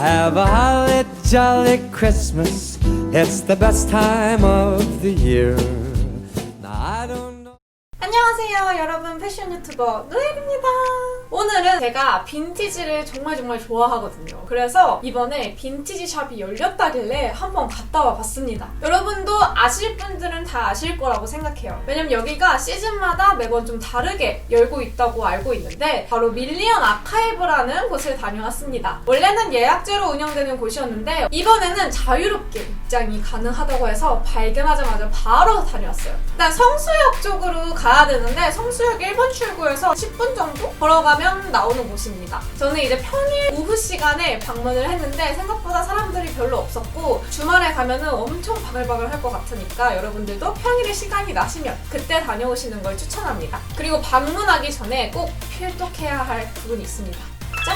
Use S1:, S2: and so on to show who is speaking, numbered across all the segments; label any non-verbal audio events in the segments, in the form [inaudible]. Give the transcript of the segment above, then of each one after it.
S1: Have a holly jolly Christmas. It's the best time of the year. Now I don't know.
S2: 안녕하세요 여러분 패션 유튜버 노엘입니다 오늘은 제가 빈티지를 정말 정말 좋아하거든요. 그래서 이번에 빈티지 샵이 열렸다길래 한번 갔다 와 봤습니다. 여러분도 아실 분들은 다 아실 거라고 생각해요. 왜냐면 여기가 시즌마다 매번 좀 다르게 열고 있다고 알고 있는데 바로 밀리언 아카이브라는 곳을 다녀왔습니다. 원래는 예약제로 운영되는 곳이었는데 이번에는 자유롭게 입장이 가능하다고 해서 발견하자마자 바로 다녀왔어요. 일단 성수역 쪽으로 가야 되는데 성수역 1번 출구에서 10분 정도 걸어가면 나오는 곳입니다. 저는 이제 평일 오후 시간에 방문을 했는데 생각보다 사람들이 별로 없었고 주말에 가면은 엄청 바글바글 할 것 같으니까 여러분들도 평일에 시간이 나시면 그때 다녀오시는 걸 추천합니다. 그리고 방문하기 전에 꼭 필독해야 할 부분이 있습니다. 짠!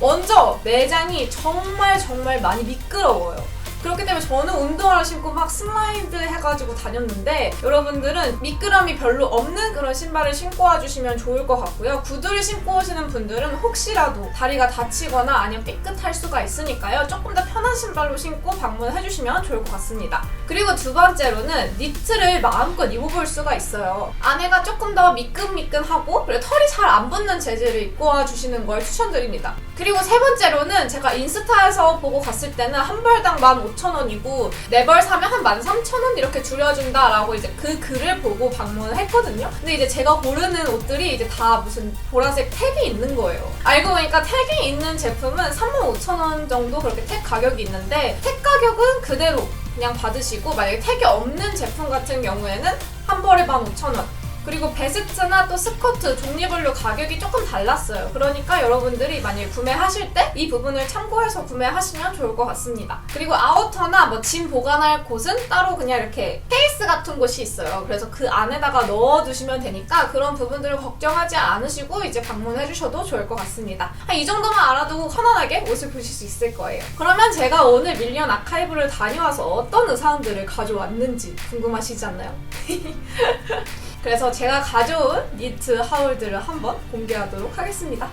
S2: 먼저 매장이 정말 정말 많이 미끄러워요. 그렇기 때문에 저는 운동화를 신고 막 슬라이드 해가지고 다녔는데 여러분들은 미끄럼이 별로 없는 그런 신발을 신고 와주시면 좋을 것 같고요. 구두를 신고 오시는 분들은 혹시라도 다리가 다치거나 아니면 삐끗할 수가 있으니까요. 조금 더 편한 신발로 신고 방문해 주시면 좋을 것 같습니다. 그리고 두 번째로는 니트를 마음껏 입어볼 수가 있어요. 안에가 조금 더 미끈미끈하고 그리고 털이 잘 안 붙는 재질을 입고 와주시는 걸 추천드립니다. 그리고 세 번째로는 제가 인스타에서 보고 갔을 때는 한 벌당 15,000 원이고 네 벌 사면 한 13,000원 이렇게 줄여준다라고 이제 그 글을 보고 방문을 했거든요. 근데 이제 제가 고르는 옷들이 이제 다 무슨 보라색 택이 있는 거예요. 알고 보니까 택이 있는 제품은 35,000원 정도 그렇게 택 가격이 있는데 택 가격은 그대로 그냥 받으시고 만약에 택이 없는 제품 같은 경우에는 한 벌에 15,000원 그리고 베스트나 또 스커트 종류별로 가격이 조금 달랐어요. 그러니까 여러분들이 만약에 구매하실 때 이 부분을 참고해서 구매하시면 좋을 것 같습니다. 그리고 아우터나 뭐 짐 보관할 곳은 따로 그냥 이렇게 케이스 같은 곳이 있어요. 그래서 그 안에다가 넣어두시면 되니까 그런 부분들을 걱정하지 않으시고 이제 방문해 주셔도 좋을 것 같습니다. 한 이 정도만 알아두고 편안하게 옷을 보실 수 있을 거예요. 그러면 제가 오늘 밀리언 아카이브를 다녀와서 어떤 의상들을 가져왔는지 궁금하시지 않나요? [laughs] 그래서 제가 가져온 니트 하울들을 한번 공개하도록 하겠습니다.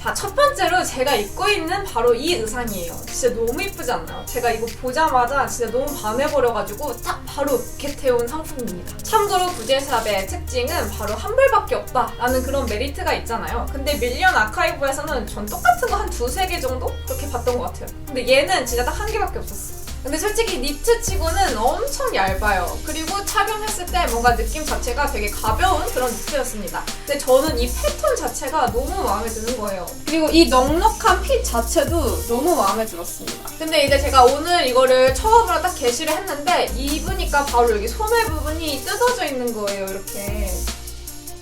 S2: 자, 첫 번째로 제가 입고 있는 바로 이 의상이에요. 진짜 너무 이쁘지 않나요? 제가 이거 보자마자 진짜 너무 반해버려가지고 딱 바로 겟해온 상품입니다. 참고로 구제샵의 특징은 바로 한 벌밖에 없다라는 그런 메리트가 있잖아요. 근데 밀리언 아카이브에서는 전 똑같은 거 한 두세 개 정도? 그렇게 봤던 것 같아요. 근데 얘는 진짜 딱 한 개밖에 없었어. 근데 솔직히 니트 치고는 엄청 얇아요. 그리고 착용했을 때 뭔가 느낌 자체가 되게 가벼운 그런 니트였습니다. 근데 저는 이 패턴 자체가 너무 마음에 드는 거예요. 그리고 이 넉넉한 핏 자체도 너무 마음에 들었습니다. 근데 이제 제가 오늘 이거를 처음으로 딱 게시를 했는데 입으니까 바로 여기 소매 부분이 뜯어져 있는 거예요, 이렇게.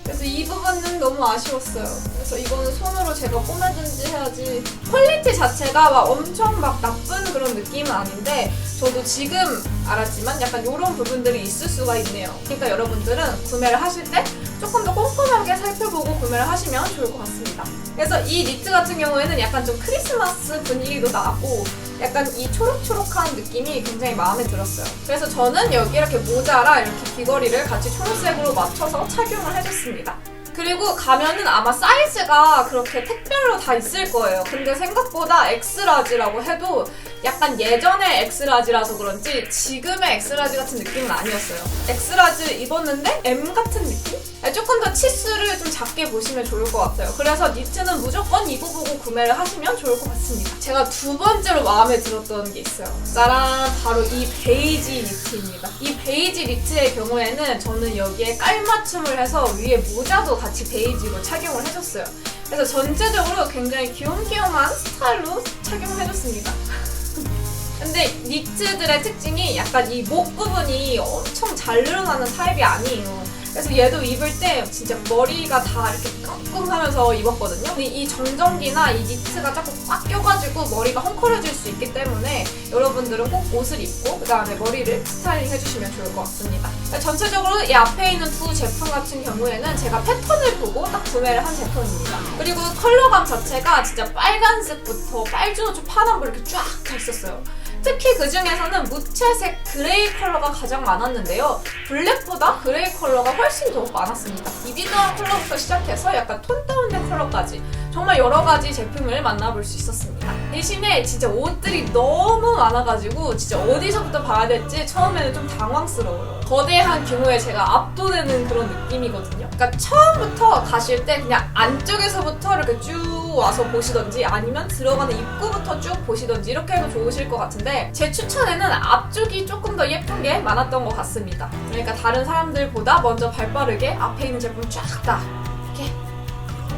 S2: 그래서 이 부분은 너무 아쉬웠어요. 그래서 이거는 손으로 제가 꼬매든지 해야지. 퀄리티 자체가 막 엄청 막 나쁜 그런 느낌은 아닌데 저도 지금 알았지만 약간 이런 부분들이 있을 수가 있네요. 그러니까 여러분들은 구매를 하실 때 조금 더 꼼꼼하게 살펴보고 구매를 하시면 좋을 것 같습니다. 그래서 이 니트 같은 경우에는 약간 좀 크리스마스 분위기도 나고 약간 이 초록초록한 느낌이 굉장히 마음에 들었어요. 그래서 저는 여기 이렇게 모자랑 이렇게 귀걸이를 같이 초록색으로 맞춰서 착용을 해줬습니다. 그리고 가면은 아마 사이즈가 그렇게 택별로 다 있을 거예요. 근데 생각보다 엑스라지라고 해도 약간 예전의 엑스라지라서 그런지 지금의 엑스라지 같은 느낌은 아니었어요. 엑스라지 입었는데 M 같은 느낌? 조금 더 치수를 좀 작게 보시면 좋을 것 같아요. 그래서 니트는 무조건 입어보고 구매를 하시면 좋을 것 같습니다. 제가 두 번째로 마음에 들었던 게 있어요. 짜란! 바로 이 베이지 니트입니다. 이 베이지 니트의 경우에는 저는 여기에 깔맞춤을 해서 위에 모자도 같이 베이지로 착용을 해줬어요. 그래서 전체적으로 굉장히 귀염귀염한 스타일로 착용을 해줬습니다. [laughs] 근데 니트들의 특징이 약간 이 목 부분이 엄청 잘 늘어나는 타입이 아니에요. 그래서 얘도 입을 때 진짜 머리가 다 이렇게 깡꿍하면서 입었거든요. 근데 이 정전기나 이 니트가 자꾸 꽉 껴가지고 머리가 헝클어질 수 있기 때문에 여러분들은 꼭 옷을 입고 그 다음에 머리를 스타일링 해주시면 좋을 것 같습니다. 전체적으로 이 앞에 있는 두 제품 같은 경우에는 제가 패턴을 보고 딱 구매를 한 제품입니다. 그리고 컬러감 자체가 진짜 빨간색부터 빨주노초 파란불 이렇게 쫙가 있었어요. 특히 그 중에서는 무채색 그레이 컬러가 가장 많았는데요. 블랙보다 그레이 컬러가 훨씬 더 많았습니다. 이비드한 컬러부터 시작해서 약간 톤 다운된 컬러까지 정말 여러 가지 제품을 만나볼 수 있었습니다. 대신에 진짜 옷들이 너무 많아가지고 진짜 어디서부터 봐야 될지 처음에는 좀 당황스러워요. 거대한 규모에 제가 압도되는 그런 느낌이거든요. 그러니까 처음부터 가실 때 그냥 안쪽에서부터 이렇게 쭉 와서 보시던지 아니면 들어가는 입구부터 쭉 보시던지 이렇게 해도 좋으실 것 같은데 제 추천에는 앞쪽이 조금 더 예쁜 게 많았던 것 같습니다. 그러니까 다른 사람들보다 먼저 발 빠르게 앞에 있는 제품 쫙 다 이렇게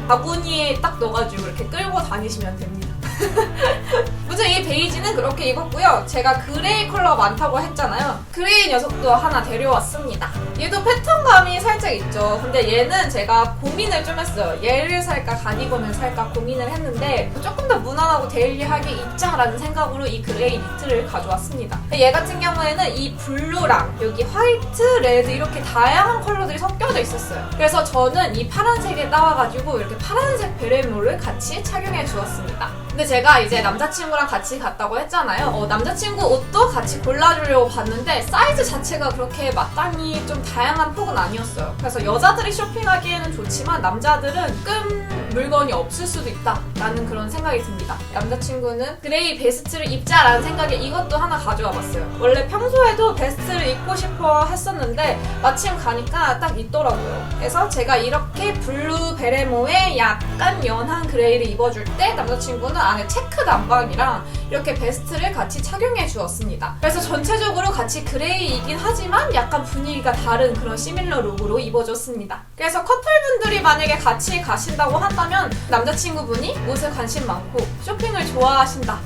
S2: 바구니에 딱 넣어가지고 이렇게 끌고 다니시면 됩니다. [laughs] 무튼 이 베이지는 그렇게 입었고요. 제가 그레이 컬러 많다고 했잖아요. 그레이 녀석도 하나 데려왔습니다. 얘도 패턴감이 살짝 있죠. 근데 얘는 제가 고민을 좀 했어요. 얘를 살까 가디건을 살까 고민을 했는데 조금 더 무난하고 데일리하게 입자라는 생각으로 이 그레이 니트를 가져왔습니다. 얘 같은 경우에는 이 블루랑 여기 화이트, 레드 이렇게 다양한 컬러들이 섞여져 있었어요. 그래서 저는 이 파란색에 따와가지고 이렇게 파란색 베레모를 같이 착용해 주었습니다. 근데 제가 이제 남자친구랑 같이 갔다고 했잖아요. 어, 남자친구 옷도 같이 골라주려고 봤는데 사이즈 자체가 그렇게 마땅히 좀 다양한 폭은 아니었어요. 그래서 여자들이 쇼핑하기에는 좋지만 남자들은 끔 물건이 없을 수도 있다라는 그런 생각이 듭니다. 남자친구는 그레이 베스트를 입자라는 생각에 이것도 하나 가져와 봤어요. 원래 평소에도 베스트를 입고 싶어 했었는데 마침 가니까 딱 있더라고요. 그래서 제가 이렇게 블루 베레모에 약간 연한 그레이를 입어줄 때 남자친구는 안에 체크 남방이랑 이렇게 베스트를 같이 착용해 주었습니다. 그래서 전체적으로 같이 그레이이긴 하지만 약간 분위기가 다른 그런 시밀러 룩으로 입어줬습니다. 그래서 커플분들이 만약에 같이 가신다고 한다 면 남자친구분이 옷에 관심 많고 쇼핑을 좋아하신다.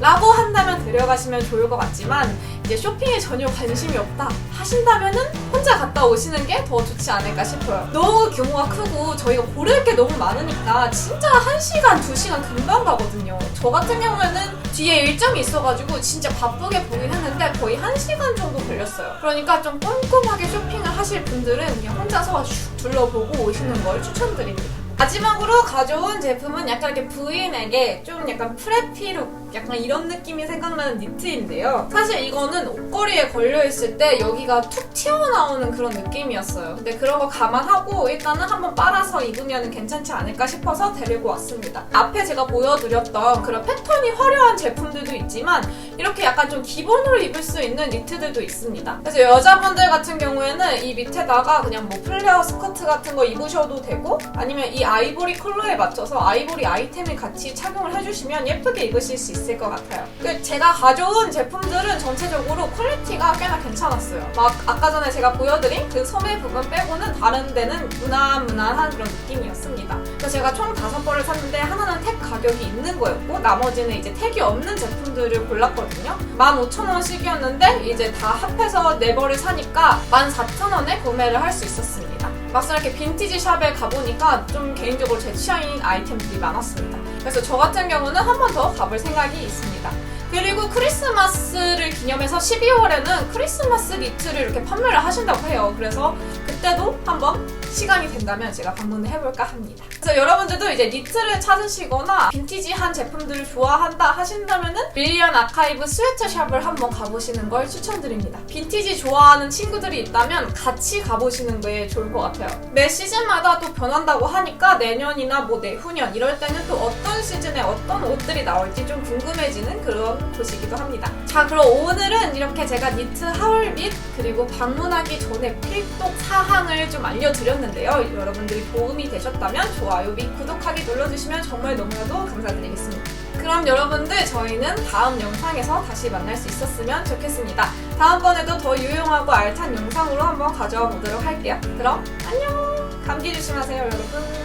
S2: 라고 한다면 데려가시면 좋을 것 같지만 이제 쇼핑에 전혀 관심이 없다 하신다면은 혼자 갔다 오시는 게 더 좋지 않을까 싶어요. 너무 규모가 크고 저희가 고를 게 너무 많으니까 진짜 1시간, 2시간 금방 가거든요. 저 같은 경우에는 뒤에 일정이 있어가지고 진짜 바쁘게 보긴 했는데 거의 1시간 정도 걸렸어요. 그러니까 좀 꼼꼼하게 쇼핑을 하실 분들은 그냥 혼자서 슉 둘러보고 오시는 걸 추천드립니다. 마지막으로 가져온 제품은 약간 이렇게 부인에게 좀 약간 프레피룩 약간 이런 느낌이 생각나는 니트인데요. 사실 이거는 옷걸이에 걸려있을 때 여기가 툭 튀어나오는 그런 느낌이었어요. 근데 그런 거 감안하고 일단은 한번 빨아서 입으면 괜찮지 않을까 싶어서 데리고 왔습니다. 앞에 제가 보여드렸던 그런 패턴이 화려한 제품들도 있지만 이렇게 약간 좀 기본으로 입을 수 있는 니트들도 있습니다. 그래서 여자분들 같은 경우에는 이 밑에다가 그냥 뭐 플레어 스커트 같은 거 입으셔도 되고 아니면 이 아이보리 컬러에 맞춰서 아이보리 아이템을 같이 착용을 해주시면 예쁘게 입으실 수 있을 것 같아요. 그 제가 가져온 제품들은 전체적으로 퀄리티가 꽤나 괜찮았어요. 막 아까 전에 제가 보여드린 그 소매 부분 빼고는 다른 데는 무난무난한 그런 느낌이었습니다. 그래서 제가 총 다섯 벌을 샀는데 하나는 택 가격이 있는 거였고 나머지는 이제 택이 없는 제품들을 골랐거든요. 15,000원씩이었는데 이제 다 합해서 네 벌을 사니까 14,000원에 구매를 할 수 있었습니다. 막상 이렇게 빈티지 샵에 가보니까 좀 개인적으로 제 취향인 아이템들이 많았습니다. 그래서 저 같은 경우는 한 번 더 가볼 생각이 있습니다. 그리고 크리스마스를 기념해서 12월에는 크리스마스 니트를 이렇게 판매를 하신다고 해요. 그래서 그때도 한번 시간이 된다면 제가 방문을 해볼까 합니다. 그래서 여러분들도 이제 니트를 찾으시거나 빈티지한 제품들을 좋아한다 하신다면은 밀리언 아카이브 스웨터 샵을 한번 가보시는 걸 추천드립니다. 빈티지 좋아하는 친구들이 있다면 같이 가보시는 게 좋을 것 같아요. 매 시즌마다 또 변한다고 하니까 내년이나 뭐 내후년 이럴 때는 또 어떤 시즌에 어떤 옷들이 나올지 좀 궁금해지는 그런 곳이기도 합니다. 자, 그럼 오늘은 이렇게 제가 니트 하울 및 그리고 방문하기 전에 필독 사항을 좀 알려드렸는데요. 여러분들이 도움이 되셨다면 좋아요 및 구독하기 눌러주시면 정말 너무나도 감사드리겠습니다. 그럼 여러분들 저희는 다음 영상에서 다시 만날 수 있었으면 좋겠습니다. 다음번에도 더 유용하고 알찬 영상으로 한번 가져와 보도록 할게요. 그럼 안녕! 감기 조심하세요, 여러분.